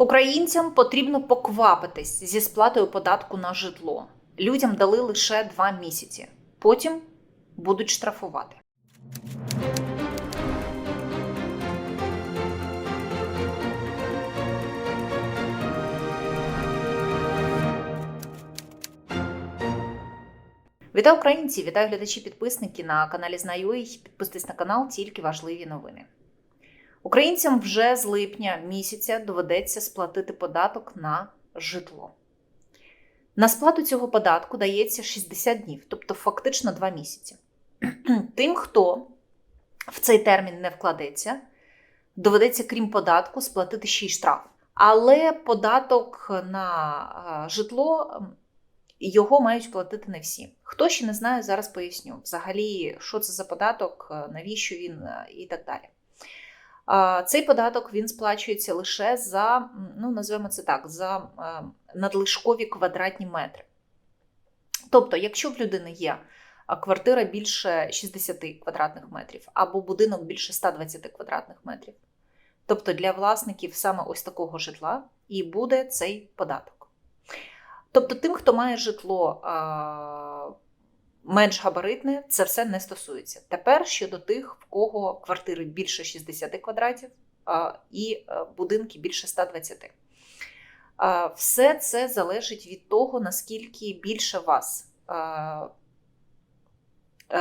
Українцям потрібно поквапитись зі сплатою податку на житло. Людям дали лише два місяці. Потім будуть штрафувати. Вітаю українці! Вітаю глядачі, підписники на каналі Знаю.ua. Підписуйтесь на канал, тільки важливі новини. Українцям вже з липня місяця доведеться сплатити податок на житло. На сплату цього податку дається 60 днів, тобто фактично 2 місяці. Тим, хто в цей термін не вкладеться, доведеться, крім податку, сплатити ще й штраф. Але податок на е, житло його мають платити не всі. Хто ще не знає, зараз поясню. Взагалі, що це за податок, е, навіщо він е, і так далі. Цей податок він сплачується лише за, ну називаємо це так, за е, надлишкові квадратні метри. Тобто, якщо в людини є квартира більше 60 квадратних метрів або будинок більше 120 квадратних метрів, тобто для власників саме ось такого житла і буде цей податок. Тобто, тим, хто має житло менш габаритне, це все не стосується. Тепер щодо тих, в кого квартири більше 60 квадратів і а, будинки більше 120. А, Все це залежить від того, наскільки більше вас е,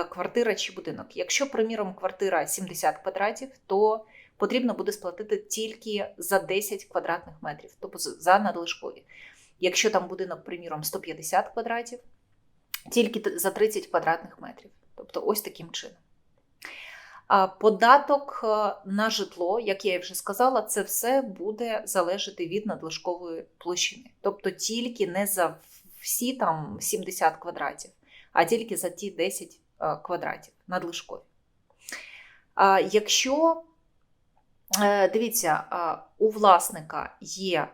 квартира чи будинок. Якщо, приміром, квартира 70 квадратів, то потрібно буде сплатити тільки за 10 квадратних метрів, тобто за надлишкові. Якщо там будинок, приміром, 150 квадратів, тільки за 30 квадратних метрів. Тобто ось таким чином. Податок е, на житло, як я вже сказала, це все буде залежати від надлишкової площини. Тобто тільки не за всі там 70 квадратів, а тільки за ті 10 е, квадратів надлишкові. Якщо Е, Дивіться, у власника є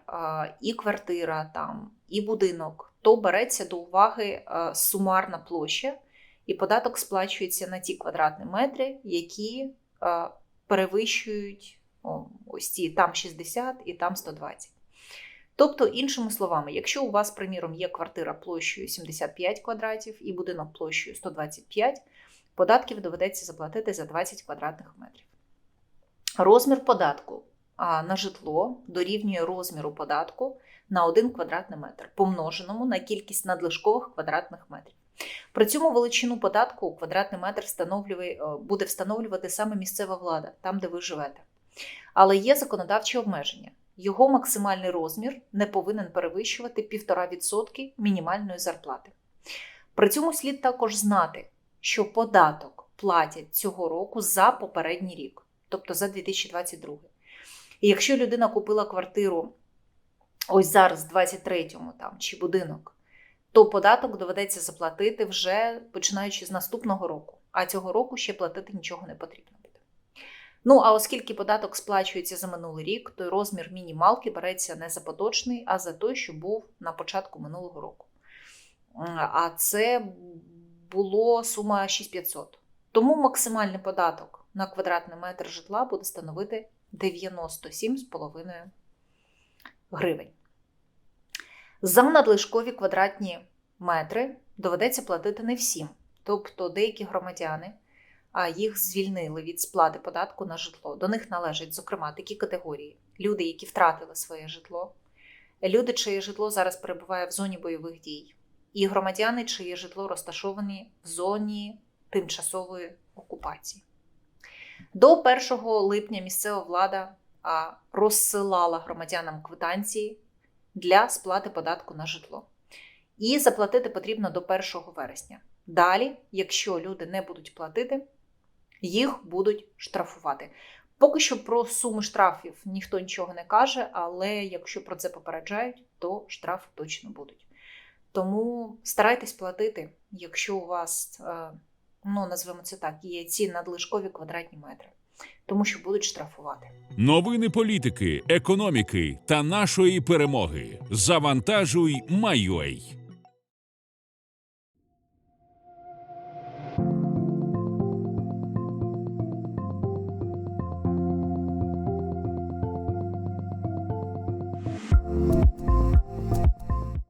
і квартира, там, і будинок, то береться до уваги сумарна площа, і податок сплачується на ті квадратні метри, які перевищують ось ці там 60 і там 120. Тобто, іншими словами, якщо у вас, приміром, є квартира площею 75 квадратів і будинок площею 125, податків доведеться заплатити за 20 квадратних метрів. Розмір податку на житло дорівнює розміру податку на 1 квадратний метр, помноженому на кількість надлишкових квадратних метрів. При цьому величину податку у квадратний метр встановлює, е, буде встановлювати саме місцева влада, там, де ви живете. Але є законодавчі обмеження. Його максимальний розмір не повинен перевищувати 1,5% мінімальної зарплати. При цьому слід також знати, що податок платять цього року за попередній рік тобто за 2022. І якщо людина купила квартиру ось зараз, в 23-му там, чи будинок, то податок доведеться заплатити вже починаючи з наступного року, а цього року ще платити нічого не потрібно буде. Ну, а оскільки податок сплачується за минулий рік, то розмір мінімалки береться не за поточний, а за той, що був на початку минулого року. А це було сума 6500. Тому максимальний податок на квадратний метр житла буде становити 97,5 гривень. За надлишкові квадратні метри доведеться платити не всім. Тобто деякі громадяни а їх звільнили від сплати податку на житло. До них належать, зокрема, такі категорії: люди, які втратили своє житло, люди, чиє житло зараз перебуває в зоні бойових дій, і громадяни, чиє житло розташовані в зоні тимчасової окупації. До 1 липня місцева влада розсилала громадянам квитанції для сплати податку на житло. І заплатити потрібно до 1 вересня. Далі, якщо люди не будуть платити, їх будуть штрафувати. Поки що про суми штрафів ніхто нічого не каже, але якщо про це попереджають, то штрафи точно будуть. Тому старайтесь платити, якщо у вас, е, ну назвемо це так, є ці надлишкові квадратні метри, тому що будуть штрафувати. Новини політики, економіки та нашої перемоги. Завантажуй Майой.